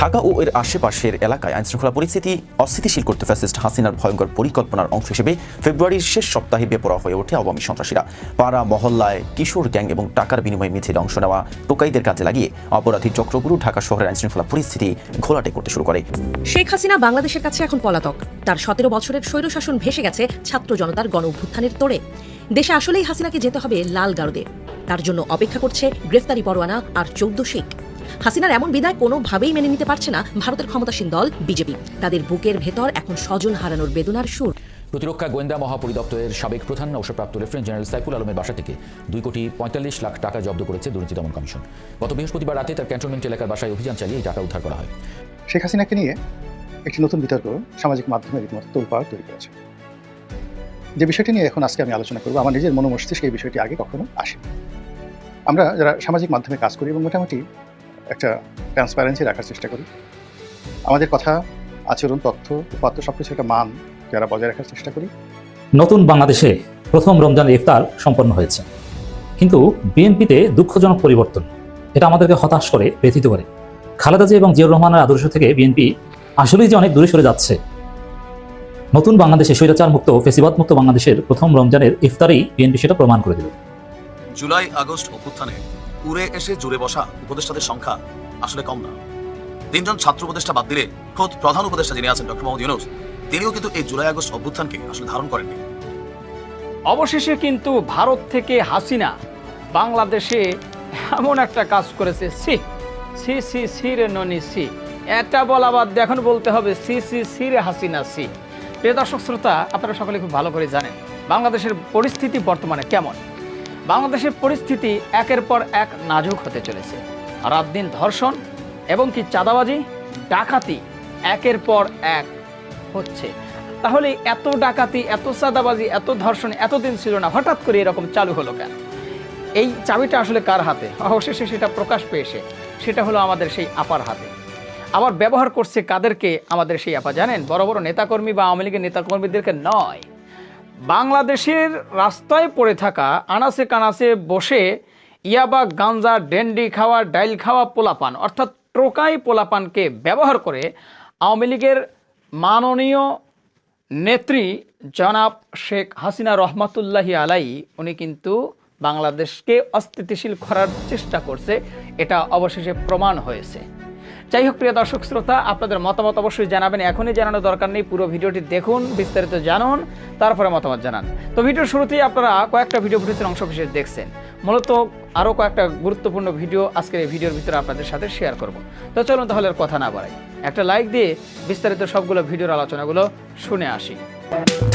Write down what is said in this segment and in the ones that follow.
ঢাকা ও এর আশেপাশের এলাকায় আইনশৃঙ্খলা পরিস্থিতি অস্থিতিশীল করতে ফ্যাসিস্ট হাসিনার ভয়ঙ্কর পরিকল্পনার অংশ হিসেবে ফেব্রুয়ারির শেষ সপ্তাহে বেপরোয়া হয়ে ওঠে আওয়ামী সন্ত্রাসীরা। পাড়া, মহল্লায় কিশোর গ্যাং এবং টাকার বিনিময়ে মিছিলে অংশ নেওয়া টোকাইদের কাজে লাগিয়ে অপরাধী চক্রগুলো ঢাকা শহরের আইনশৃঙ্খলা পরিস্থিতি ঘোলাটে করতে শুরু করে। শেখ হাসিনা বাংলাদেশের কাছে এখন পলাতক। তার সতেরো বছরের স্বৈরশাসন ভেসে গেছে ছাত্র জনতার গণ অভ্যুত্থানের তোড়ে। দেশে আসলেই হাসিনাকে যেতে হবে লাল গারদে। তার জন্য অপেক্ষা করছে গ্রেফতারি পরোয়ানা আর চৌদ্দ শেখ। হাসিনার এমন বিদায় কোনোভাবেই মেনে নিতে পারছে না ভারতের ক্ষমতাসীন দল বিজেপি। তাদের বুকের ভেতর এখন স্বজন হারানোর বেদনার সুর। প্রতিরক্ষা গোয়েন্দা মহাপরিদপ্তরের সাবেক প্রধান অবসরপ্রাপ্ত লেফটেন্যান্ট জেনারেল সাইফুল আলমের বাসা থেকে দুই কোটি পঁয়তাল্লিশ লাখ টাকা জব্দ করেছে দুর্নীতি দমন কমিশন। গত বৃহস্পতিবার রাতে তার ক্যান্টনমেন্ট এলাকার বাসায় অভিযান চালিয়ে এই টাকা উদ্ধার করা হয়। শেখ হাসিনাকে নিয়ে একটি নতুন বিতর্ক সামাজিক মাধ্যমে রীতিমতো তোলপাড় তৈরি করেছে। যে বিষয়টি নিয়ে এখন আজকে আমি আলোচনা করব আমার নিজের মনোমস্তিষ্কে এই বিষয়টি আগে কখনো আসেনি। আমরা যারা সামাজিক মাধ্যমে কাজ করি এবং মোটামুটি একটা ট্রান্সপারেন্সি রাখার চেষ্টা করি। আমাদের কথা আচরণ তথ্য উপাত্ত সব কিছু একটা মান যারা বজায় রাখার চেষ্টা করি। নতুন বাংলাদেশে প্রথম রমজান ইফতার সম্পন্ন হয়েছে। কিন্তু বিএনপিতে দুঃখজনক পরিবর্তন এটা আমাদেরকে হতাশ করে ব্যথিত করে। খালেদা জিয়া এবং জিয়াউর রহমানের আদর্শ থেকে বিএনপি আসলেই যে অনেক দূরে সরে যাচ্ছে। নতুন বাংলাদেশে স্বৈরাচার মুক্ত ফেসিবাদ মুক্ত বাংলাদেশের প্রথম রমজানের ইফতারেই বিএনপি সেটা প্রমাণ করে দিল। জুলাই আগস্ট অভ্যুত্থানে উড়ে এসে জুড়ে বসা উপদেষ্টাদের সংখ্যা আসলে কম না। তিনজন ছাত্র উপদেষ্টা বাদ দিলে খোদ প্রধান উপদেষ্টা যিনি আছেন ডক্টর মোহাম্মদ ইউনুস, তিনিও কিন্তু এই জুলাই আগস্ট অভ্যুত্থানকে আসলে ধারণ করেননি। অবশেষে কিন্তু ভারত থেকে হাসিনা বাংলাদেশে এমন একটা কাজ করেছে সি সি সি সি রে ননি সি এটা বলা বাদ এখন বলতে হবে সি সি সি রে হাসিনা সি প্রিয় দর্শক, শ্রোতা, আপনারা সকলে খুব ভালো করে জানেন, বাংলাদেশের পরিস্থিতি বর্তমানে কেমন? বাংলাদেশের পরিস্থিতি একের পর এক নাজুক হতে চলেছে। রাত দিন ধর্ষণ এবং কি চাঁদাবাজি, ডাকাতি একের পর এক হচ্ছে। তাহলে এত ডাকাতি, এত চাঁদাবাজি, এত ধর্ষণ এতদিন ছিল না, হঠাৎ করে এরকম চালু হলো কেন? এই চাবিটা আসলে কার হাতে? অবশেষে সেটা প্রকাশ পেয়েছে সেটা হলো আমাদের সেই আপার হাতে। আবার ব্যবহার করছে কাদেরকে? আমাদের সেই আপা জানেন? বড় বড় নেতাকর্মী বা আওয়ামী লীগের নেতাকর্মীদেরকে নয়। বাংলাদেশের রাস্তায় পড়ে থাকা আনাসে কানাসে বসে ইয়াবা, গাঞ্জা, ডেন্ডি খাওয়া, ডাইল খাওয়া পোলাপান, অর্থাৎ টোকাই পোলাপানকে ব্যবহার করে আওয়ামী লীগের মাননীয় নেত্রী জনাব শেখ হাসিনা রহমাতুল্লাহি আলাই, উনি কিন্তু বাংলাদেশকে অস্থিতিশীল করার চেষ্টা করছে। এটা অবশেষে প্রমাণ হয়েছে। যাই হোক, প্রিয় দর্শক শ্রোতা, আপনাদের মতামত অবশ্যই জানাবেন। এখনই জানানোর দরকার নেই, পুরো ভিডিওটি দেখুন, বিস্তারিত জানুন, তারপরে মতামত জানান। তো ভিডিওর শুরুতেই আপনারা কয়েকটা ভিডিও ফুটেজের অংশ বিশেষ দেখছেন। মূলত আরও কয়েকটা গুরুত্বপূর্ণ ভিডিও আজকের এই ভিডিওর ভিতরে আপনাদের সাথে শেয়ার করব। তো চলুন তাহলে কথা না বাড়াই। একটা লাইক দিয়ে বিস্তারিত সবগুলো ভিডিওর আলোচনাগুলো শুনে আসি।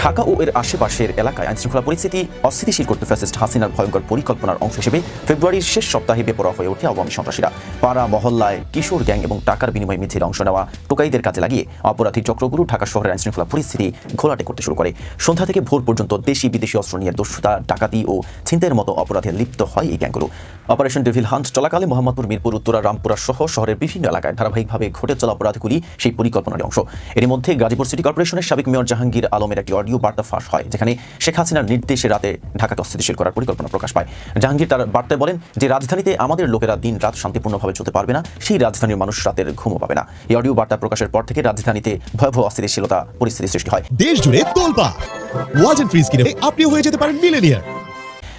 ঢাকা ও এর আশেপাশের এলাকায় আইনশৃঙ্খলা পরিস্থিতি অস্থিতিশীল করতে ফ্যাসিস্ট হাসিনার ভয়ঙ্কর পরিকল্পনার অংশ হিসেবে ফেব্রুয়ারির শেষ সপ্তাহে বেপরোয়া হয়ে ওঠে আওয়ামী সন্ত্রাসীরা। পাড়া, মহল্লায় কিশোর গ্যাং এবং টাকার বিনিময়ে মিছিলে অংশ নেওয়া টোকাইদের কাজে লাগিয়ে অপরাধী চক্রগুলো ঢাকা শহরের আইনশৃঙ্খলা পরিস্থিতি ঘোলাটে করতে শুরু করে। সন্ধ্যা থেকে ভোর পর্যন্ত দেশি বিদেশি অস্ত্র নিয়ে দস্যুতা, ডাকাতি ও ছিনতাইয়ের মতো অপরাধে লিপ্ত হয় এই গ্যাংগুলো। অপারেশন ডেভিল হান্ট চলাকালে মোহাম্মদপুর, মিরপুর, উত্তরা, রামপুরা সহ শহরের বিভিন্ন এলাকায় ধারাবাহিকভাবে ঘটে চলা অপরাধগুলি সেই পরিকল্পনার অংশ। এর মধ্যে গাজীপুর সিটি কর্পোরেশনের সাবেক মেয়র জাহাঙ্গীর আলমের একটি অডিও বার্তা ফাঁস হয়, যেখানে শেখ হাসিনার নির্দেশে রাতে ঢাকাকে অস্থিতিশীল করার পরিকল্পনা প্রকাশ পায়। জাহাঙ্গীর তার বার্তায় বলেন যে, রাজধানীতে আমাদের লোকেরা দিন রাত শান্তিপূর্ণভাবে চলতে পারবে না, সেই রাজধানীর মানুষ রাতের ঘুমও পাবে না। এই অডিও বার্তা প্রকাশের পর থেকে রাজধানীতে ভয়াবহ অস্থিতিশীলতা পরিস্থিতি সৃষ্টি হয়। দেশ জুড়ে তোলপা ওয়াজ ফ্রিজ কিনে আপনিও হয়ে যেতে পারেন মিলেনিয়ার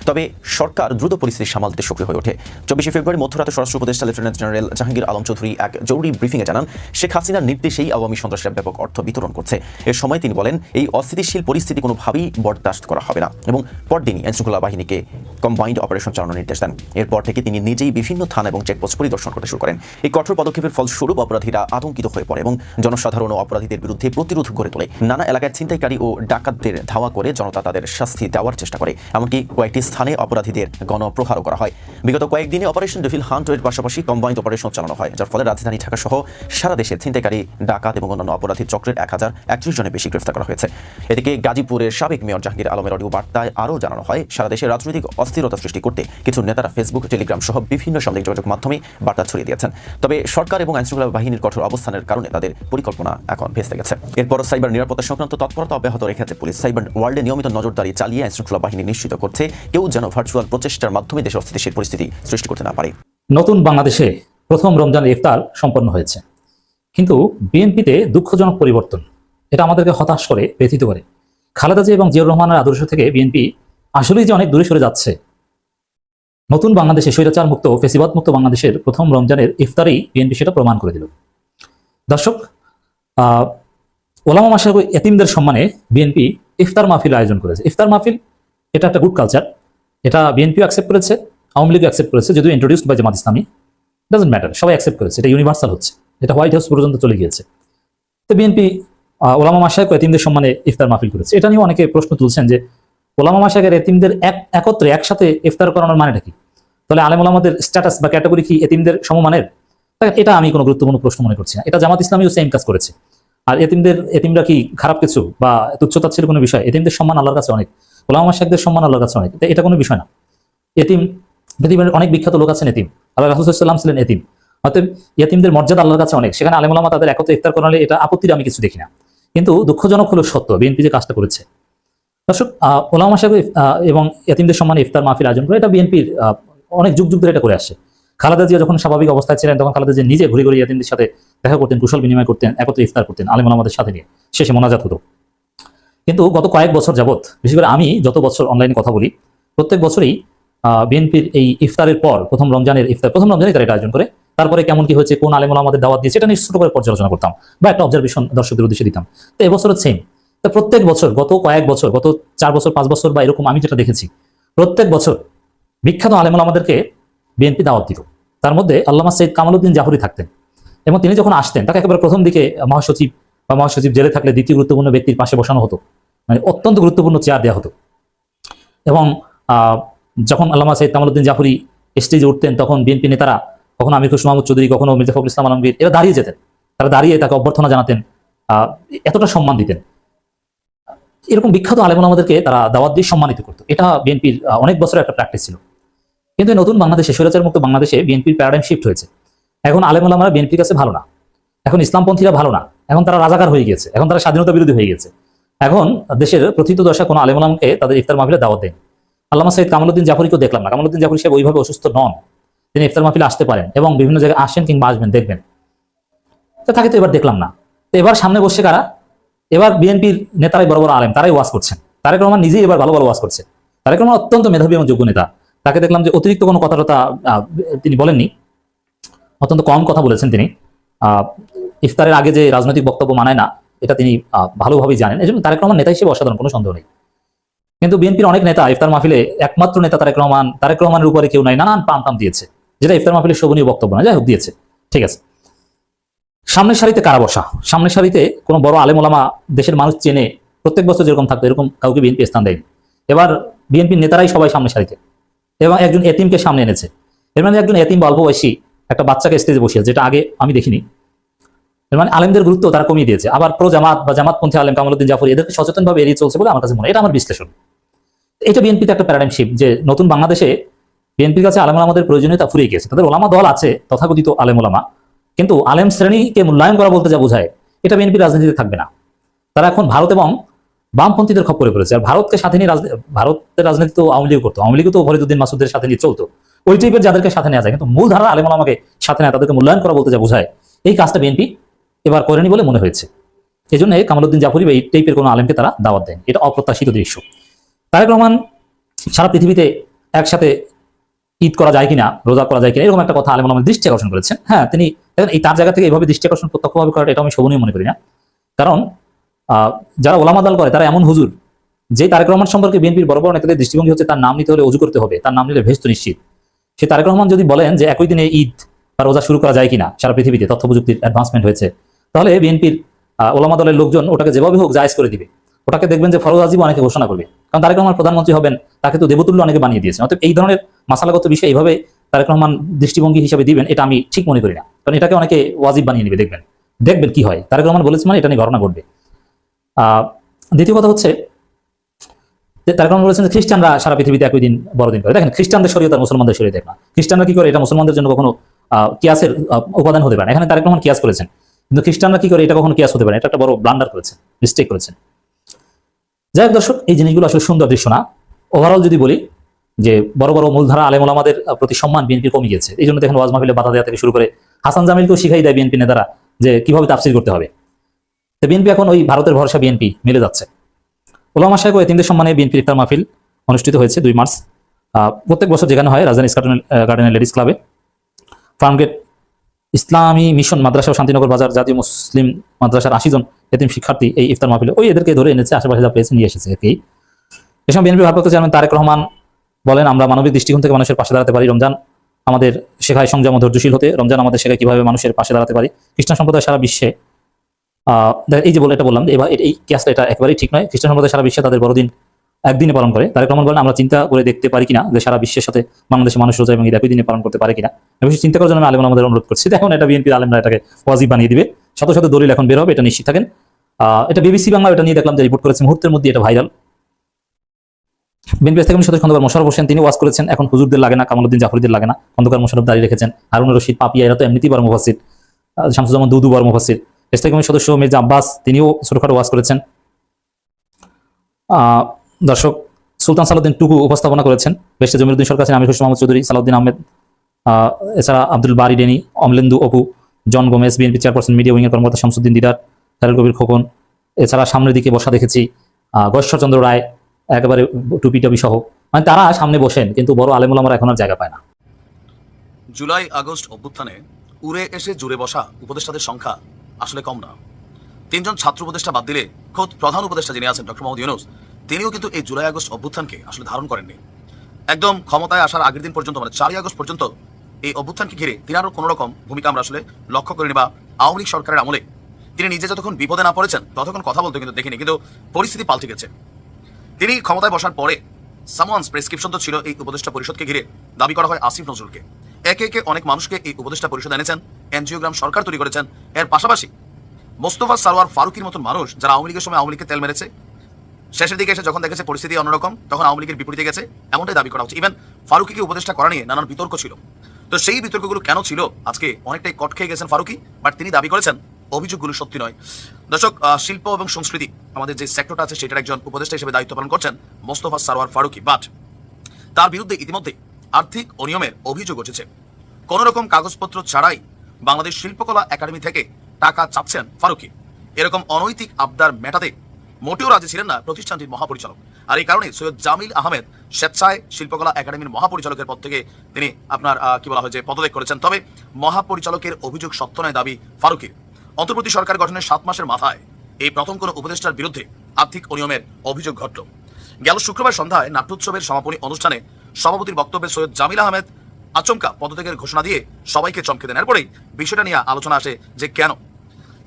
তবে সরকার দ্রুত পরিস্থিতি সামাল দিতে সক্রিয় হয়ে ওঠে। চব্বিশে ফেব্রুয়ারি মধ্যরাতে স্বরাষ্ট্র উপদেষ্টা লেফটেন্যান্ট জেনারেল জাহাঙ্গীর আলম চৌধুরী এক জরুরি ব্রিফিংয়ে জানান, শেখ হাসিনার নির্দেশেই আওয়ামী সন্ত্রাসীরা ব্যাপক অর্থ বিতরণ করছে। এর সময় তিনি বলেন, এই অস্থিতিশীল পরিস্থিতি কোনোভাবেই বরদাস্ত করা হবে না এবং পরদিনই আইনশৃঙ্খলা বাহিনীকে কম্বাইন্ড অপারেশন চালানোর নির্দেশ দেন। এরপর থেকে তিনি নিজেই বিভিন্ন থানা এবং চেকপোস্ট পরিদর্শন করতে শুরু করেন। এই কঠোর পদক্ষেপের ফলস্বরূপ অপরাধীরা আতঙ্কিত হয়ে পড়ে এবং জনসাধারণ ও অপরাধীদের বিরুদ্ধে প্রতিরোধ গড়ে তোলে। নানা এলাকায় ছিনতাইকারী ও ডাকাতদের ধাওয়া করে জনতা তাদের শাস্তি দেওয়ার চেষ্টা করে, এমনকি কয়েকটি স্থানে অপরাধীদের গণপ্রহারও করা হয়। বিগত কয়েকদিনে অপারেশন ডেভিল হান্টের পাশাপাশি কম্বাইন্ড অপারেশন চালানো হয়, যার ফলে রাজধানী ঢাকা সহ সারা দেশে ছিনতাইকারী, ডাকাত এবং অন্যান্য অপরাধী চক্রের এক হাজার একত্রিশ জনের বেশি গ্রেফতার করা হয়েছে। এদিকে গাজীপুরের সাবেক মেয়র জাহাঙ্গীর আলমের অডিও বার্তায় আরও জানানো হয়, সারা দেশে রাজনৈতিক অস্থিরতা সৃষ্টি করতে কিছু নেতারা ফেসবুক, টেলিগ্রাম সহ বিভিন্ন সামাজিক যোগাযোগ মাধ্যমে বার্তা ছড়িয়ে দিয়েছেন। তবে সরকার এবং আইনশৃঙ্খলা বাহিনীর কঠোর অবস্থানের কারণে তাদের পরিকল্পনা এখন ভেস্তে গেছে। এরপর সাইবার নিরাপত্তা সংক্রান্ত তৎপরতা অব্যাহত রেখেছে পুলিশ। সাইবার ওয়ার্ল্ডে নিয়মিত নজরদারি চালিয়ে আইনশৃঙ্খলা বাহিনী নিশ্চিত করছে, কেউ যেন ভার্চুয়াল প্রচেষ্টার মাধ্যমে দেশে অস্থিতিশীল পরিস্থিতি সৃষ্টি করতে না পারে। নতুন বাংলাদেশে প্রথম রমজান ইফতার সম্পন্ন হয়েছে। কিন্তু বিএনপিতে দুঃখজনক পরিবর্তন। এটা আমাদেরকে হতাশ করে, ব্যথিত করে। খালেদা জিয়া এবং জিয়াউর রহমানের আদর্শ থেকে বিএনপি আসলেই যে অনেক দূরে সরে যাচ্ছে। নতুন বাংলাদেশে স্বৈরাচার মুক্ত ফেসিবাদ মুক্ত বাংলাদেশের প্রথম রমজানের ইফতারেই বিএনপি সেটা প্রমাণ করে দিল। দর্শক ওলামা মাসের এতিমদের সম্মানে বিএনপি ইফতার মাহফিল আয়োজন করেছে। ইফতার মাহফিল, এটা একটা গুড কালচার এটা বিএনপিও অ্যাকসেপ্ট করেছে, আওয়ামী লীগ অ্যাকসেপ্ট করেছে, যদিও introduced by Jamaat Islami. Doesn't matter সবাই অ্যাকসেপ্ট করেছে, এটা ইউনিভার্সাল হচ্ছে, এটা হোয়াইট হাউস পর্যন্ত চলে গিয়েছে। তো বিএনপি ওলামা মাসায়ক এতিমদের সম্মানে ইফতার মাহফিল করেছে। এটা নিয়ে অনেকে প্রশ্ন তুলছেন যে, ওলামা মাসায়কের এতিমদের এক, একত্রে, একসাথে ইফতার করানোর মানেটা কি? তাহলে আলেম ওলামাদের স্ট্যাটাস বা ক্যাটাগরি কি এতিমদের সমমানের? এটা আমি কোনো গুরুত্বপূর্ণ প্রশ্ন মনে করছি না। এটা জামাত ইসলামীও সেম কাজ করেছে। আর এতিমদের, এতিমরা কি খারাপ কিছু বা তুচ্ছতা ছিল কোনো বিষয়? এতিমদের সম্মান আল্লাহর কাছে অনেক। ওলামা শাহেকদের সম্মান আল্লাহর কাছে অনেক। এটা কোনো বিষয় না। এতিম, পৃথিবীর অনেক বিখ্যাত লোক আছেন এতিম। আল্লাহ রাহুসাল্লাম ছিলেন এতিম। অতএব এতিমদের মর্যাদা আল্লাহর কাছে অনেক। সেখানে আলেম ওলামা তাদের একত্রে ইফতার করালে এটা আপত্তির আমি কিছু দেখি না। কিন্তু দুঃখজনক হলো সত্য, বিএনপি যে কাজটা করেছে। দর্শক ওলামা সাহেব এবং এতিমদের সম্মানে ইফতার মাহফিল আয়োজন করে, এটা বিএনপির অনেক যুগ যুগ ধরে এটা করে আসছে। খালেদা জিয়া যখন স্বাভাবিক অবস্থায় ছিলেন, তখন খালেদা জিয়া নিজে ঘুরে ঘুরে এতিমদের সাথে দেখা করতেন, কুশল বিনিময় করতেন, একত্রে ইফতার করতেন আলেম ওলামাদের সাথে নিয়ে। শেষে মোনাজাত হতো। কিন্তু গত কয়েক বছর যাবত বিশেষ করে আমি যত বছর অনলাইনে কথা বলি, প্রত্যেক বছরই বিএনপির এই ইফতারের পর, প্রথম রমজানের ইফতার, প্রথম রমজানে তারা এটা আয়োজন করে। তারপরে কেমন কি হয়েছে, কোন আলেমুল আমাদের দাওয়াত দিয়েছে এটা নিয়ে ছোট করে পর্যালোচনা করতাম বা একটা অবজারভেশন দর্শকদের উদ্দেশ্যে দিতাম। তো এবছরও সেম তো প্রত্যেক বছর, গত কয়েক বছর, গত চার বছর, পাঁচ বছর বা এরকম আমি যেটা দেখেছি, প্রত্যেক বছর বিখ্যাত আলেমুল আমাদেরকে বিএনপি দাওয়াত দিত। তার মধ্যে আল্লামা সৈয়দ কামালউদ্দিন জাফরি থাকতেন এবং তিনি যখন আসতেন, তাকে একেবারে প্রথম দিকে মহাসচিব বা মহাসচিব জেলে থাকলে দ্বিতীয় গুরুত্বপূর্ণ ব্যক্তির পাশে বসানো হতো। মানে অত্যন্ত গুরুত্বপূর্ণ চেয়ার দেওয়া হতো। এবং যখন আল্লামা সৈয়দ কামালউদ্দিন জাফরি স্টেজে উঠতেন, তখন বিএনপি নেতারা, কখনো আমির খুশ মাহমুদ চৌধুরী, কখনো মির্জা ফখরুল ইসলাম আলমগীর, এরা দাঁড়িয়ে যেতেন। তারা দাঁড়িয়ে তাকে অভ্যর্থনা জানাতেন এতটা সম্মান দিতেন। এরকম বিখ্যাত আলেমন আমাদেরকে তারা দাওয়াত দিয়ে সম্মানিত করতো। এটা বিএনপির অনেক বছরের একটা প্র্যাকটিস ছিল। কিন্তু নতুন বাংলাদেশে, স্বৈরাচার মুক্ত বাংলাদেশে বিএনপির প্যারাডাইম শিফট হয়েছে। এখন আলেমুলামারা বিএনপির কাছে ভালো না। এখন ইসলামপন্থীরা ভালো না। এখন তারা রাজাকার হয়ে গেছে এখন তারা স্বাধীনতা বিরোধী হয়ে গেছে এখন দেশের প্রথিত দশা কোনো আলেমুলামকে তাদের ইফতার মাহফিলে দাওয়াত দেন আল্লামা সৈয়দ কামালুদ্দিন জাফরিকেও দেখলাম না। কামালুদ্দিন জাফরি সাহেব ওইভাবে অসুস্থ নন। তিনি ইফতার মাহফিলে আসতে পারেন এবং বিভিন্ন জায়গায় আসেন কিংবা আসবেন দেখবেন। তো তাকে তো এবার দেখলাম না। তো এবার সামনে বসে কারা? এবার বিএনপির নেতারাই বড় বড় আলেম তারাই ওয়াজ করছেন। তারেক রহমান নিজেই এবার ভালো ভালো ওয়াজ করছে। তারেক রহমান অত্যন্ত মেধাবী এবং যোগ্য নেতা। তাকে দেখলাম যে অতিরিক্ত কোনো কথা টথা, তিনি বলেননি। অত্যন্ত কম কথা বলেছেন তিনি। ইফতারের আগে যে রাজনৈতিক বক্তব্য মানায় না এটা তিনি ভালোভাবেই জানেন। এই জন্য তারেক রহমান নেতা হিসেবে অসাধারণ, কোনো সন্দেহ নেই। কিন্তু বিএনপির অনেক নেতা ইফতার মাহফিলে একমাত্র নেতা তারেক রহমান, তারেক রহমানের উপরে কেউ নাই, নানান পাম টাম দিয়েছে। যেটা ইফতার মাহফিলের শোভনীয় বক্তব্য না। যাই হোক দিয়েছে। ঠিক আছে। সামনের সারিতে কারা বসা? সামনের সারিতে কোনো বড় আলেম ওলামা দেশের মানুষ চেনে প্রত্যেক বছর যেরকম থাকতো, এরকম কাউকে বিএনপি স্থান দেয়নি। এবার বিএনপির নেতারাই সবাই সামনের সারিতে। এবং একজন এতিমকে সামনে এনেছে। এর মানে একজন এতিম অল্প বয়সী একটা বাচ্চাকে স্টেজে বসিয়েছে, যেটা আগে আমি দেখিনি। মানে আলেমদের গুরুত্ব তারা কমিয়ে দিয়েছে। আবার প্রো জামাত বা জামাতপন্থী আলেম কামালুদ্দিন জাফর এদেরকে সচেতনভাবে এড়িয়ে চলছে বলে আমার কাছে মনে হয়। এটা আমার বিশ্লেষণ। এটা বিএনপিতে একটা প্যারাডাইম শিফট যে নতুন বাংলাদেশে বিএনপির কাছে আলেম আমাদের প্রয়োজনীয়তা ফুরিয়ে গেছে। তাদের ওলামা দল আছে, তথাকথিত আলেম ওলামা। কিন্তু আলেম শ্রেণীকে মূল্যায়ন করা বলতে যা বোঝায়, এটা বিএনপির রাজনীতিতে থাকবে না। তারা এখন ভারত এবং বামপন্থীদের খপ্পরে পড়েছে। আর ভারতকে সাথে নিয়ে ভারতের রাজনীতি তো আওয়ামী লীগ করতো। আওয়ামী লীগ তো ফরিদুদ্দিন মাসুদের সাথে নিয়ে চলতো। ওই টাইপের যাদেরকে সাথে নেওয়া যায়। কিন্তু মূল ধারা আলেম আমাকে সাথে নেয় তাদেরকে মূল্যায়ন করা বলতে যা বোঝায়, এই কাজটা বিএনপি এবার করেনি বলে মনে হয়েছে। এই জন্য কামালুদ্দিন জাফরি বা এই টাইপের কোনো আলেমকে তারা দাওয়াত দেন। এটা অপ্রত্যাশিত দৃশ্য। তারেক রহমান সারা পৃথিবীতে একসাথে ঈদ করা যায় কিনা, রোজা করা যায় কিনা, এরকম একটা কথা আলেম আমাদের দৃষ্টি আকর্ষণ করেছেন। হ্যাঁ তিনি এই তার জায়গা থেকে এইভাবে দৃষ্টি আকর্ষণ প্রত্যক্ষভাবে করাটা এটা আমি শোভনীয় মনে করি না। কারণ যারা ওলামা দল করে, তারা এমন হুজুর যে তারেক রহমান সম্পর্কে বিএনপির বড় বড় নেতাদের দৃষ্টিভঙ্গি হচ্ছে তার নাম নিতে হলে অজু করতে হবে, তার নাম নিলে ভেস্ত নিশ্চিত। সে তারেক রহমান যদি বলেন যে একই দিনে ঈদ বা রোজা শুরু করা যায় কিনা, সারা পৃথিবীতে তথ্য প্রযুক্তির অ্যাডভান্সমেন্ট হয়েছে তাহলে বিএনপির ওলামা দলের লোকজন ওটাকে যেভাবে হোক জায়েজ করে দিবে। ওটাকে দেখবেন যে ফরজ আজিব অনেকে ঘোষণা করবে। কারণ তারেক রহমান প্রধানমন্ত্রী হবেন, তাকে তো দেবতুল্য অনেকে বানিয়ে দিয়েছেন। অতএব এই ধরনের মাসালাগত বিষয় এইভাবে তারেক রহমান দৃষ্টিভঙ্গি হিসেবে দিবেন, এটা আমি ঠিক মনে করি না। কারণ এটাকে অনেকে ওয়াজিব বানিয়ে নেবে, দেখবেন। দেখবেন কি হয়। তারেক রহমান বলেছে মানে এটা নিয়ে ঘটনা ঘটবে। দ্বিতীয় কথা হচ্ছে যে তারেক রহমান বলেছেন যে খ্রিস্টানরা সারা পৃথিবীতে একই দিন বড়দিন করে। দেখেন, খ্রিস্টানদের শরীয়ত আর মুসলমানদের শরীয়ত এক না। খ্রিস্টানরা কি করে? এটা মুসলমানদের জন্য কখনো কিয়াসের উপাদান হতে পারে এখানে তারেক রহমান কিয়াস করেছেন। কিন্তু খ্রিস্টানরা কি করে? এটা কখনো কিয়াস হতে পারে এটা একটা বড় ব্লান্ডার করেছে মিস্টেক করেছেন। যাই হোক দর্শক, এই জিনিসগুলো আসলে সুন্দর দৃশ্য না। ওভারঅল যদি বলি, যে বড় বড় মূলধারা আলেম ওলামাদের প্রতি সম্মান বিএনপি কমে গেছে এই জন্য দেখেন ওয়াজ মাহফিলে বাধা দেওয়া থেকে শুরু করে হাসান জামিলকেও শিখাই দেয় বিএনপি নেতারা যে কীভাবে তাফসির করতে হবে। তো বিএনপি এখন ওই ভারতের ভরসা বিএনপি মিলে যাচ্ছে। ওলামা ও এতিমদের সম্মানে বিএনপির ইফতার মাহফিল অনুষ্ঠিত হয়েছে দুই মার্চ। প্রত্যেক বছর যেখানে হয় রাজধানী গার্ডেন গার্ডেনের লেডিস ক্লাবে ফার্মগেট ইসলামী মিশন মাদ্রাসা ও শান্তিনগর বাজার জাতীয় মুসলিম মাদ্রাসার আশি জন এতিম শিক্ষার্থী এই ইফতার মাহফিলে ওই এদেরকে ধরে এনেছে, আশেপাশে যা পেয়েছে নিয়ে এসেছে একেই। এ সময় বিএনপি ভারপ্রাপ্ত চেয়ারম্যান তারেক রহমান বলেন, আমরা মানবিক দৃষ্টিকোণ থেকে মানুষের পাশে দাঁড়াতে পারি। রমজান আমাদের শেখায় সংযম ধৈর্যশীল হতে, রমজান আমাদের শেখায় কীভাবে মানুষের পাশে দাঁড়াতে পারি। খ্রিস্টান সম্প্রদায় সারা বিশ্বে এই যে বলে, এটা বললাম, এবার এই ক্যাসটা এটা একেবারেই ঠিক নয়। খ্রিস্টান সম্প্রদায় সারা বিশ্বে তাদের বড়দিন একদিনে পালন করে। তারেক রহমান বলেন আমরা চিন্তা করে দেখতে পারি কিনা যে সারা বিশ্বের সাথে বাংলাদেশের মানুষ রোজা এবং ঈদ একই দিনে পালন করতে পারে কিনা। সেই চিন্তা করার জন্য আমি আলেম আমাদের অনুরোধ করছি। দেখুন এটা বিএনপির আলেমরা এটাকে ওয়াজিব বানিয়ে দিবে। শত শত দলিল এখন বের হবে এটা নিশ্চিত থাকেন। এটা বিবিসি বাংলা এটা নিয়ে দেখলাম যে রিপোর্ট করেছে মুহূর্তের মধ্যে এটা ভাইরাল বিএনপি থেকে সদস্য খন্দকার মোশারফ হোসেন তিনি ওয়াজ করেছেন এখন হুজুরদের লাগে না কামালুদ্দিন জাফরিদের লাগে না। খন্দকার মোশারফ দাঁড়িয়ে রেখেছেন হারুন রশিদ পাপিয়া এরা তো এমনিতেই বড় মুফাসির আহ, শামসুজ্জামান দুদু স্থায়ী কমিটির সদস্য মির্জা আব্বাস তিনিও ছোটখাটো ওয়াজ করেছেন। দর্শক সুলতান সালাউদ্দিন টুকু উপস্থাপনা করেছেন। বেশি জমিরুদ্দিন সরকার আমির হোসেন মোহাম্মদ চৌধুরী সালাউদ্দিন আহমেদ আহ, এছাড়া Abdul Bari Deni Amalendu Apu John Gomes BNP chairperson media উইংয়ের কর্মকর্তা শামসুদ্দিন দিদার খালেল কবির খোকন এছাড়া সামনের দিকে বসা দেখেছি গশ্বরচন্দ্র রায় একেবারে টুপি টপি সহ। মানে তারা সামনে বসেন কিন্তু বড় আলেমুলামারা এখন আর জায়গা পায় না। জুলাই আগস্ট অভ্যুত্থানে উড়ে এসে জুড়ে বসা উপদেষ্টাদের সংখ্যা আসলে কম না। তিনজন ছাত্র উপদেষ্টা বাদ দিলে খোদ প্রধান উপদেষ্টা যিনি আছেন ডক্টর মোহাম্মদ ইউনুস তিনিও কিন্তু এই জুলাই আগস্ট অভ্যুত্থানকে আসলে ধারণ করেননি। একদম ক্ষমতায় আসার আগের দিন পর্যন্ত মানে চারই আগস্ট পর্যন্ত এই অভ্যুত্থানকে ঘিরে তিনি আরও কোনো রকম ভূমিকা আমরা আসলে লক্ষ্য করিনি বা আওয়ামী লীগ সরকারের আমলে। তিনি নিজে যতক্ষণ বিপদে না পড়েছেন, ততক্ষণ কথা বলতে কিন্তু দেখিনি, কিন্তু পরিস্থিতি পাল্টে গেছে। তিনি ক্ষমতায় বসার পরে সামওয়ানস প্রেসক্রিপশন তো ছিল এই উপদেষ্টা পরিষদকে ঘিরে, দাবি করা হয় আসিফ নজরুলকে। একে একে অনেক মানুষকে এই উপদেষ্টা পরিষদ এনেছেন এনজিওগ্রাম সরকার তৈরি করেছেন, এর পাশাপাশি মোস্তফা সারোয়ার ফারুকির মতন মানুষ যারা আওয়ামী লীগের সময় আওয়ামী লীগকে তেল মেরেছে শেষের দিকে এসে যখন দেখেছে পরিস্থিতি অন্যরকম, তখন আওয়ামী লীগের বিপরীতে গেছে, এমনটাই দাবি করা হচ্ছে। ইভেন ফারুকিকে উপদেষ্টা করা নিয়ে নানান বিতর্ক ছিল। তো সেই বিতর্কগুলো কেন ছিল? আজকে অনেকটাই কট খেয়ে গেছেন ফারুকি, বাট তিনি দাবি করেছেন, অভিযোগগুলো সত্যি নয়। দর্শক শিল্প এবং সংস্কৃতি, আমাদের যে সেক্টরটা আছে, সেটার একজন উপদেষ্টা হিসেবে দায়িত্ব পালন করছেন মোস্তফা সারোয়ার ফারুকি। বাট তার বিরুদ্ধে ইতিমধ্যে আর্থিক অনিয়মের অভিযোগ উঠেছে। কোন রকম কাগজপত্র ছাড়াই বাংলাদেশ শিল্পকলা একাডেমি থেকে টাকা চাচ্ছেন ফারুকি। এরকম অনৈতিক আবদার মেটাতে মোটেও রাজি ছিলেন না প্রতিষ্ঠানটির মহাপরিচালক। আর এই কারণে সৈয়দ জামিল আহমেদ স্বেচ্ছায় শিল্পকলা একাডেমির মহাপরিচালকের পদ থেকে তিনি আপনার কি বলা হয় যে পদত্যাগ করেছেন। তবে মহাপরিচালকের অভিযোগ সত্য নয় দাবি ফারুকির। অন্তর্বর্তী সরকার গঠনের সাত মাসের মাথায় এই প্রথম কোনো উপদেষ্টার বিরুদ্ধে আর্থিক অনিয়মের অভিযোগ ঘটল। গেল শুক্রবার সন্ধ্যায় নাট্যোৎসবের সমাপনী অনুষ্ঠানে সভাপতির বক্তব্যে সৈয়দ জামিল আহমেদ আচমকা পদত্যাগের ঘোষণা দিয়ে সবাইকে চমকে দেন। এরপরেই বিষয়টা নিয়ে আলোচনা আসে যে কেন।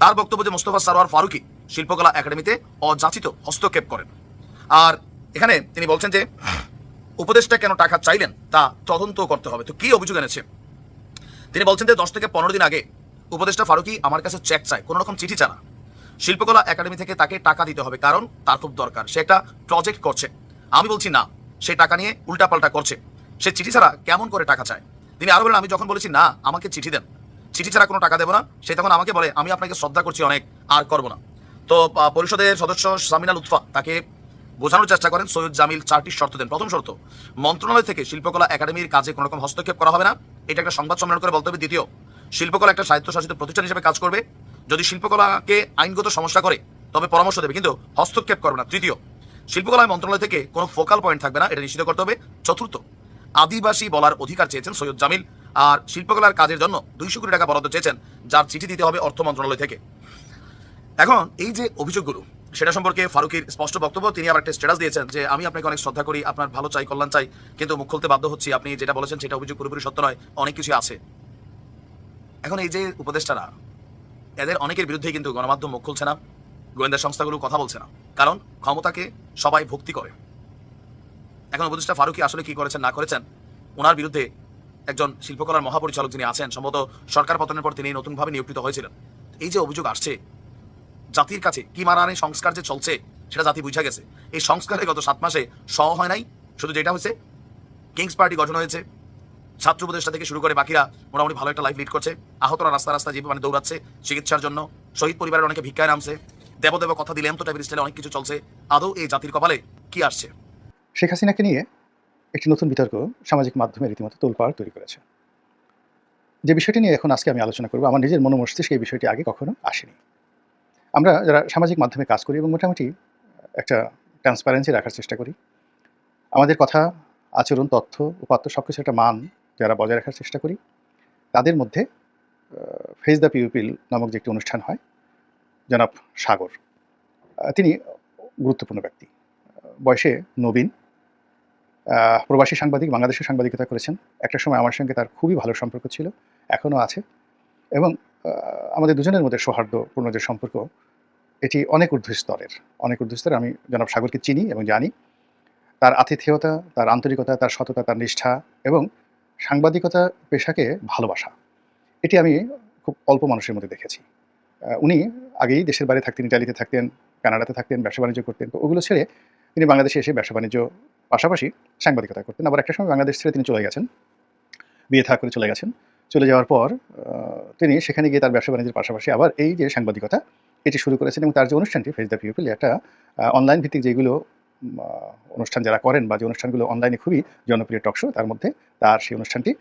তার বক্তব্য যে মোস্তফা সারোয়ার ফারুকি শিল্পকলা একাডেমিতে অযাচিত হস্তক্ষেপ করেন। আর এখানে তিনি বলছেন যে উপদেষ্টা কেন টাকা চাইলেন তা তদন্ত করতে হবে। তো কি অভিযোগ এনেছে? তিনি বলছেন যে, দশ থেকে পনেরো দিন আগে উপদেষ্টা ফারুকি আমার কাছে চেক চায়, কোনো রকম চিঠি চানা শিল্পকলা একাডেমি থেকে তাকে টাকা দিতে হবে, কারণ তার খুব দরকার। সে একটা প্রজেক্ট করছে। আমি বলছি, না, সে টাকা নিয়ে উল্টাপাল্টা করছে। সে চিঠি ছাড়া কেমন করে টাকা চায়? তিনি আরও বলেন, আমি যখন বলেছি, না, আমাকে চিঠি দেন। চিঠি ছাড়া কোনো টাকা দেবো না। সে তখন আমাকে বলে, আমি আপনাকে শ্রদ্ধা করছি অনেক, আর করব না। তো পরিষদের সদস্য সামিনা লুৎফা তাকে বোঝানোর চেষ্টা করেন সৈয়দ জামিল চারটি শর্ত দেন। প্রথম শর্ত, মন্ত্রণালয় থেকে শিল্পকলা একাডেমির কাজে কোনো রকম হস্তক্ষেপ করা হবে না। এটা একটা সংবাদ সম্মেলন করে বলতে হবে দ্বিতীয়, শিল্পকলা একটা স্বায়ত্তশাসিত প্রতিষ্ঠান হিসেবে কাজ করবে। যদি শিল্পকলাকে আইনগত সমস্যা করে, তবে পরামর্শ দেবে, কিন্তু হস্তক্ষেপ করবে না। তৃতীয় শিল্পকলা মন্ত্রণালয় থেকে কোনো ফোকাল পয়েন্ট থাকবে না, এটা নিশ্চিত করতে হবে। চতুর্থ, আদিবাসী বলার অধিকার চেয়েছেন সৈয়দ জামিল, আর শিল্পকলার কাজের জন্য দুইশো কোটি টাকা বরাদ্দ চেয়েছেন, যার চিঠি দিতে হবে অর্থ মন্ত্রণালয় থেকে। এখন এই যে অভিযোগগুলো, সেটা সম্পর্কে ফারুকের স্পষ্ট বক্তব্য, তিনি আবার একটা স্ট্যাটাস দিয়েছেন যে আমি আপনাকে অনেক শ্রদ্ধা করি, আপনার ভালো চাই, কল্যাণ চাই, কিন্তু মুখ খুলতে বাধ্য হচ্ছি। আপনি যেটা বলেছেন সেটা অভিযোগ পুরোপুরি সত্য নয়, অনেক কিছু আছে। এখন এই যে উপদেষ্টারা, এদের অনেকের বিরুদ্ধেই কিন্তু গণমাধ্যম মুখ খুলছে না, গোয়েন্দা সংস্থাগুলো কথা বলছে না, কারণ ক্ষমতাকে সবাই ভক্তি করে। এখন উপদেষ্টা ফারুকি আসলে কি করেছেন, না করেছেন, ওনার বিরুদ্ধে একজন শিল্পকলার মহাপরিচালক যিনি আছেন, সম্ভবত সরকার পতনের পর তিনি নতুনভাবে নিয়োজিত হয়েছিলেন। এই যে অভিযোগ আসছে জাতির কাছে কি মারানি সংস্কার যে চলছে, সেটা জাতি বুঝা গেছে। এই সংস্কারে গত সাত মাসে স হয় নাই, শুধু যেটা হয়েছে কিংস পার্টি গঠন হয়েছে, ছাত্র উপদেষ্টা থেকে শুরু করে বাকিরা মোটামুটি ভালো একটা লাইফ লিড করছে, আহতরা রাস্তা রাস্তা জীবন মানে দৌড়াচ্ছে, চিকিৎসার জন্য, শহীদ পরিবারের অনেকে ভিক্ষায় নামছে, দেবদেব কথা দিলেন তো টাইপের স্টাইলে অনেক কিছু চলছে, আদৌ এই জাতির কপালে কি আসছে? শেখ হাসিনাকে নিয়ে একটি নতুন বিতর্ক সামাজিক মাধ্যমে রীতিমতো তোলপাড় তৈরি করেছে। যে বিষয়টি নিয়ে এখন আজকে আমি আলোচনা করব, আমার নিজের মনোমস্তিষ্কে এই বিষয়টি আগে কখনো আসেনি। আমরা যারা সামাজিক মাধ্যমে কাজ করি এবং মোটামুটি একটা ট্রান্সপারেন্সি রাখার চেষ্টা করি, আমাদের কথা, আচরণ, তথ্য, উপাত্ত সব কিছু একটা মান যারা বজায় রাখার চেষ্টা করি, তাদের মধ্যে ফেস দ্য পিউপিল নামক যে একটি অনুষ্ঠান হয়, জনাব সাগর তিনি গুরুত্বপূর্ণ ব্যক্তি। বয়সে নবীন প্রবাসী সাংবাদিক, বাংলাদেশের সাংবাদিকতা করেছেন। একটা সময় আমার সঙ্গে তার খুবই ভালো সম্পর্ক ছিল এখনও আছে। এবং আমাদের দুজনের মধ্যে সৌহার্দ্যপূর্ণ যে সম্পর্ক, এটি অনেক ঊর্ধ্ব স্তরের, অনেক ঊর্ধ্ব স্তরে আমি জনাব সাগরকে চিনি এবং জানি। তার আতিথেয়তা, তার আন্তরিকতা, তার সততা, তার নিষ্ঠা এবং সাংবাদিকতা পেশাকে ভালোবাসা, এটি আমি খুব অল্প মানুষের মধ্যে দেখেছি। উনি আগেই দেশের বাইরে থাকতেন ইটালিতে থাকতেন, কানাডাতে থাকতেন, ব্যবসা বাণিজ্য করতেন। তো ওগুলো ছেড়ে তিনি বাংলাদেশে এসে ব্যবসা বাণিজ্য পাশাপাশি সাংবাদিকতা করতেন। আবার একটা সময় বাংলাদেশ ছেড়ে তিনি চলে গেছেন, বিয়ে থা করে চলে গেছেন। চলে যাওয়ার পর তিনি সেখানে গিয়ে তার ব্যবসা বাণিজ্যের পাশাপাশি আবার এই যে সাংবাদিকতা, এটি শুরু করেছেন এবং তার যে অনুষ্ঠানটি ফেস দ্য পিউপিল একটা অনলাইন ভিত্তিক যেগুলো অনুষ্ঠান যারা করেন বা যে অনুষ্ঠানগুলো অনলাইনে খুবই জনপ্রিয় টকশো তার মধ্যে তার সেই অনুষ্ঠানটি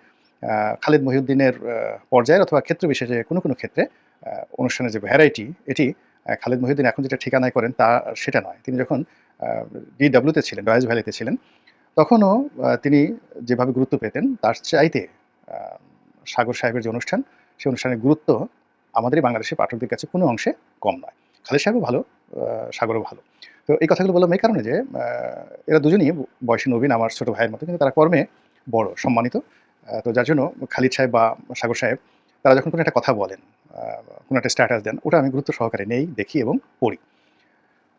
খালিদ মহিউদ্দিনের পর্যায়ের অথবা ক্ষেত্র বিশেষে কোনো কোনো ক্ষেত্রে অনুষ্ঠানের যে ভ্যারাইটি এটি খালিদ মহিউদ্দিন এখন যেটা ঠিকানায় করেন তা সেটা নয়। তিনি যখন ডিডাব্লিউতে ছিলেন ডয়েস ভ্যালিতে ছিলেন, তখনও তিনি যেভাবে গুরুত্ব পেতেন, তার চাইতে সাগর সাহেবের যে অনুষ্ঠান সেই অনুষ্ঠানের গুরুত্ব আমাদের বাংলাদেশের পাঠকদের কাছে কোনো অংশে কম নয়। খালেদ সাহেবও ভালো সাগরও ভালো। তো এই কথাগুলো বললাম এই কারণে যে এরা দুজনই বয়সী নবীন আমার ছোট ভাইয়ের মতো, কিন্তু তারা কর্মে বড়, সম্মানিত। তো যার জন্য খালিদ সাহেব বা সাগর সাহেব, তারা যখন কোনো একটা কথা বলেন কোনো একটা স্ট্যাটাস দেন, ওটা আমি গুরুত্ব সহকারে নেই, দেখি এবং পড়ি।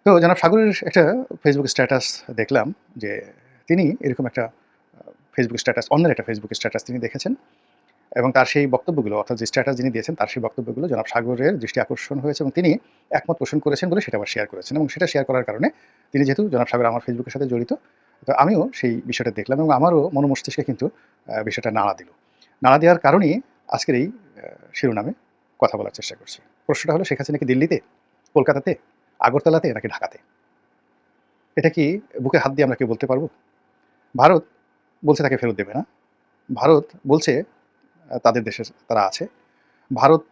তো জনাব সাগরের একটা ফেসবুক স্ট্যাটাস দেখলাম যে, তিনি এরকম একটা ফেসবুক স্ট্যাটাস অন্যের একটা ফেসবুক স্ট্যাটাস তিনি দেখেছেন। এবং তার সেই বক্তব্যগুলো, অর্থাৎ যে স্ট্যাটাস যিনি দিয়েছেন, তার সেই বক্তব্যগুলো জনাব সাগরের দৃষ্টি আকর্ষণ হয়েছে এবং তিনি একমত পোষণ করেছেন বলে সেটা আবার শেয়ার করেছেন এবং সেটা শেয়ার করার কারণে তিনি যেহেতু জনাব সাগর আমার ফেসবুকের সাথে জড়িত, তো আমিও সেই বিষয়টা দেখলাম এবং আমারও মনোমস্তিষ্কে কিন্তু বিষয়টা নাড়া দিল। নাড়া দেওয়ার কারণেই আজকের এই শিরোনামে কথা বলার চেষ্টা করছি। প্রশ্নটা হলো, শেখ হাসিনা কি দিল্লিতে, কলকাতাতে, আগরতলাতে নাকি ঢাকাতে? এটা কি বুকে হাত দিয়ে আমরা কেউ বলতে পারব? ভারত বলছে তাকে ফেরত দেবে না। ভারত বলছে তাদের দেশে তারা আছে। ভারত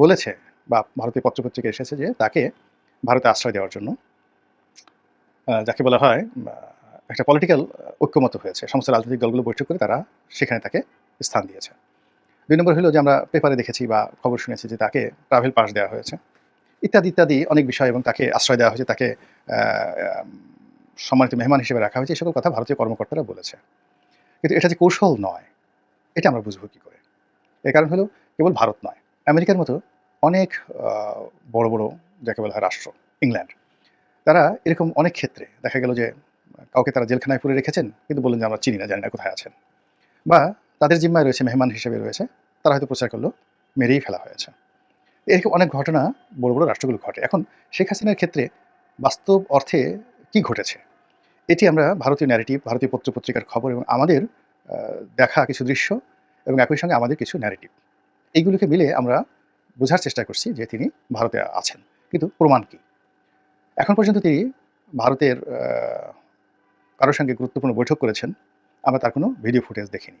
বলেছে বা ভারতীয় পত্রপত্রিকা এসেছে যে তাকে ভারতে আশ্রয় দেওয়ার জন্য যাকে বলা হয় একটা পলিটিক্যাল ঐক্যমত হয়েছে। সমস্ত রাজনৈতিক দলগুলো বৈঠক করে তারা সেখানে তাকে স্থান দিয়েছে। দুই নম্বর হলো যে আমরা পেপারে দেখেছি বা খবর শুনেছি যে তাকে ট্রাভেল পাস দেওয়া হয়েছে। ইত্যাদি ইত্যাদি অনেক বিষয় এবং তাকে আশ্রয় দেওয়া হয়েছে, তাকে সম্মানিত মেহমান হিসেবে রাখা হয়েছে। সকল কথা ভারতীয় কর্মকর্তারা বলেছে। কিন্তু এটা যে কৌশল নয়, এটা আমরা বুঝব কী করে? এর কারণ হলো কেবল ভারত নয়, আমেরিকার মতো অনেক বড় বড় যাকে বলা হয় রাষ্ট্র, ইংল্যান্ড। তারা এরকম অনেক ক্ষেত্রে দেখা গেল যে কাউকে তারা জেলখানায় পুরে রেখেছেন, কিন্তু বললেন যে আমরা চিনি না, জানি না কোথায় আছেন। বা তাদের জিম্মায় রয়েছে, মেহমান হিসেবে রয়েছে, তারা হয়তো প্রচার করল, মেরেই ফেলা হয়েছে। এরকম অনেক ঘটনা বড় বড় রাষ্ট্রগুলো ঘটে। এখন শেখ হাসিনার ক্ষেত্রে বাস্তব অর্থে কি ঘটেছে? এটি আমরা ভারতীয় ন্যারেটিভ ভারতীয় পত্রপত্রিকার খবর এবং আমাদের দেখা কিছু দৃশ্য এবং একই সঙ্গে আমাদের কিছু ন্যারেটিভ এইগুলিকে মিলে আমরা বোঝার চেষ্টা করছি যে তিনি ভারতে আছেন। কিন্তু প্রমাণ কি? এখন পর্যন্ত তিনি ভারতের কারোর সঙ্গে গুরুত্বপূর্ণ বৈঠক করেছেন। আমরা তার কোনো ভিডিও ফুটেজ দেখিনি।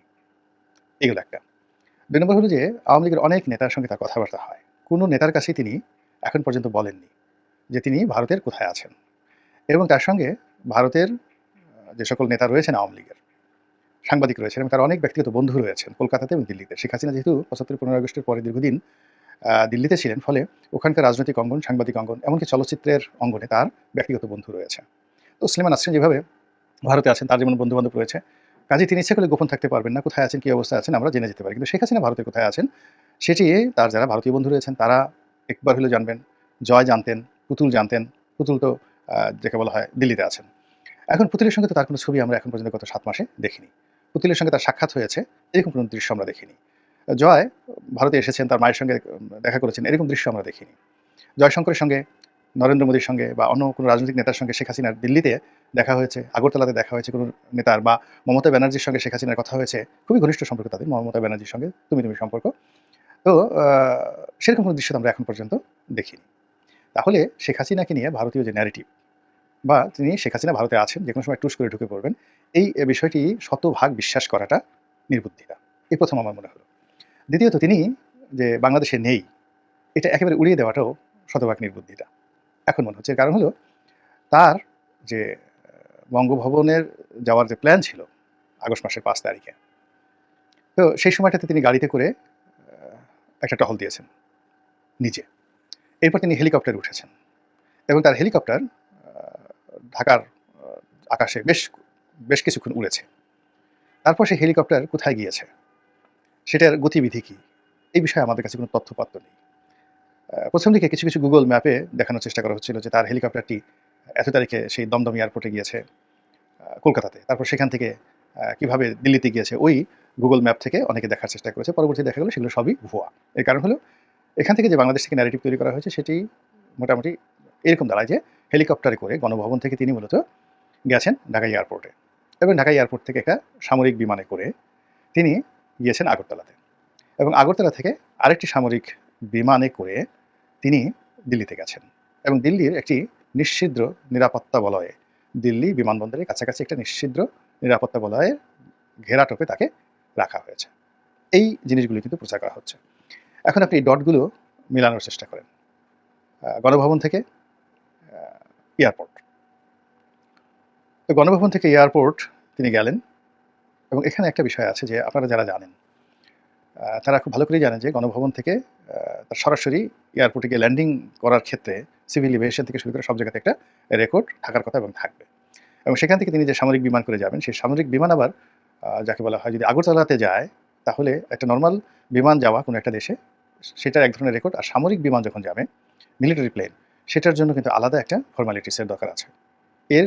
এগুলো একটা। দুই নম্বর হলো যে, আওয়ামী লীগের অনেক নেতার সঙ্গে তার কথাবার্তা হয়। কোনো নেতার কাছেই তিনি এখন পর্যন্ত বলেননি যে তিনি ভারতের কোথায় আছেন। এবং তার সঙ্গে ভারতের যে সকল নেতা রয়েছেন আওয়ামী লীগের সাংবাদিক রয়েছেন এবং তার অনেক ব্যক্তিগত বন্ধু রয়েছেন কলকাতাতে এবং দিল্লিতে। শেখ হাসিনা যেহেতু পঁচাত্তর, পনেরো আগস্টের পরে দীর্ঘদিন দিল্লিতে ছিলেন, ফলে ওখানকার রাজনৈতিক অঙ্গন, সাংবাদিক অঙ্গন, এমনকি চলচ্চিত্রের অঙ্গনে তার ব্যক্তিগত বন্ধু রয়েছে। তো স্লিমান আসছেন যেভাবে ভারতে আছেন, তার যেমন বন্ধু বান্ধব রয়েছে কাজে তিনি ইচ্ছে করলে গোপন থাকতে পারবেন না, কোথায় আছেন, কী অবস্থায় আছেন, আমরা জেনে যেতে পারি। কিন্তু শেখ হাসিনা ভারতে কোথায় আছেন, সেটি তার যারা ভারতীয় বন্ধু রয়েছেন, তারা একবার হলেও জানবেন, জয় জানতেন, পুতুল জানতেন, পুতুল তো যাকে বলা হয় দিল্লিতে আছেন। এখন পুতুলের সঙ্গে তো তার কোনো ছবি আমরা এখন পর্যন্ত গত সাত মাসে দেখিনি। পুতুলের সঙ্গে তার সাক্ষাৎ হয়েছে, এরকম কোনো দৃশ্য আমরা দেখিনি। জয় ভারতে এসেছেন, তার মায়ের সঙ্গে দেখা করেছেন, এরকম দৃশ্য আমরা দেখিনি। জয়শঙ্করের সঙ্গে, নরেন্দ্র মোদীর সঙ্গে বা অন্য কোনো রাজনৈতিক নেতার সঙ্গে শেখ হাসিনার দিল্লিতে দেখা হয়েছে, আগরতলাতে দেখা হয়েছে কোনো নেতার বা মমতা ব্যানার্জির সঙ্গে শেখ হাসিনার কথা হয়েছে, খুবই ঘনিষ্ঠ সম্পর্ক তাদের, মমতা ব্যানার্জির সঙ্গে তুমি তুমি সম্পর্ক। তো সেরকম কোনো দৃশ্য আমরা এখন পর্যন্ত দেখিনি। তাহলে শেখ হাসিনাকে নিয়ে ভারতীয় যে ন্যারেটিভ বা তিনি শেখ হাসিনা ভারতে আছেন যে কোনো সময় টুস করে ঢুকে পড়বেন এই বিষয়টি শতভাগ বিশ্বাস করাটা নির্বুদ্ধিতা। এই প্রথম আমার মনে হলো। দ্বিতীয়ত তিনি যে বাংলাদেশে নেই, এটা একেবারে উড়িয়ে দেওয়াটাও শতভাগ নির্বুদ্ধিতা। এখন মনে হচ্ছে কারণ হলো তার যে বঙ্গভবনের যাওয়ার যে প্ল্যান ছিল আগস্ট মাসের পাঁচ তারিখে, তো সেই সময়টাতে তিনি গাড়িতে করে একটা টহল দিয়েছেন নিজে এরপর তিনি হেলিকপ্টারে উঠেছেন এবং তার হেলিকপ্টার ঢাকার আকাশে বেশ বেশ কিছুক্ষণ উড়েছে। তারপর সেই হেলিকপ্টার কোথায় গিয়েছে? সেটার গতিবিধি কী? এই বিষয়ে আমাদের কাছে কোনো তথ্যপত্র নেই। প্রথম দিকে কিছু কিছু গুগল ম্যাপে দেখানোর চেষ্টা করা হচ্ছিল যে তার হেলিকপ্টারটি এত তারিখে সেই দমদম এয়ারপোর্টে গিয়েছে কলকাতাতে। তারপর সেখান থেকে কীভাবে দিল্লিতে গিয়েছে, ওই গুগল ম্যাপ থেকে অনেকে দেখার চেষ্টা করেছে। পরবর্তী দেখা গেলো সেগুলো সবই ভুয়া। এর কারণ হলো, এখান থেকে যে বাংলাদেশ থেকে ন্যারেটিভ তৈরি করা হয়েছে, সেটি মোটামুটি এরকম দাঁড়ায় যে, হেলিকপ্টারে করে গণভবন থেকে তিনি মূলত গেছেন ঢাকা এয়ারপোর্টে। এবং ঢাকা এয়ারপোর্ট থেকে একটা সামরিক বিমানে করে তিনি গিয়েছেন আগরতলাতে। এবং আগরতলা থেকে আরেকটি সামরিক বিমানে করে তিনি দিল্লিতে গেছেন। এবং দিল্লির একটি নিশ্ছিদ্র নিরাপত্তা বলয়ে দিল্লি বিমানবন্দরের কাছাকাছি একটা নিশ্ছিদ্র নিরাপত্তা বলয়ের ঘেরাটোপে তাকে রাখা হয়েছে। এই জিনিসগুলি কিন্তু প্রচার করা হচ্ছে। এখন আপনি ডটগুলো মেলানোর চেষ্টা করেন। গণভবন থেকে এয়ারপোর্ট। তো গণভবন থেকে এয়ারপোর্ট তিনি গেলেন এবং এখানে একটা বিষয় আছে যে আপনারা যারা জানেন তারা খুব ভালো করেই জানেন যে গণভবন থেকে তার সরাসরি এয়ারপোর্টে গিয়ে ল্যান্ডিং করার ক্ষেত্রে, সিভিল এভিয়েশন থেকে শুরু করে সব জায়গাতে একটা রেকর্ড থাকার কথা এবং থাকবে। এবং সেখান থেকে তিনি যে সামরিক বিমান করে যাবেন, সেই সামরিক বিমান আবার যাকে বলা হয় যদি আগরতলাতে যায়, তাহলে একটা নর্মাল বিমান যাওয়া কোনো একটা দেশে, সেটার এক ধরনের রেকর্ড। আর সামরিক বিমান যখন যাবে, মিলিটারি প্লেন, সেটার জন্য কিন্তু আলাদা একটা ফর্মালিটিসের দরকার আছে। এর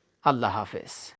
আল্লাহ হাফেজ।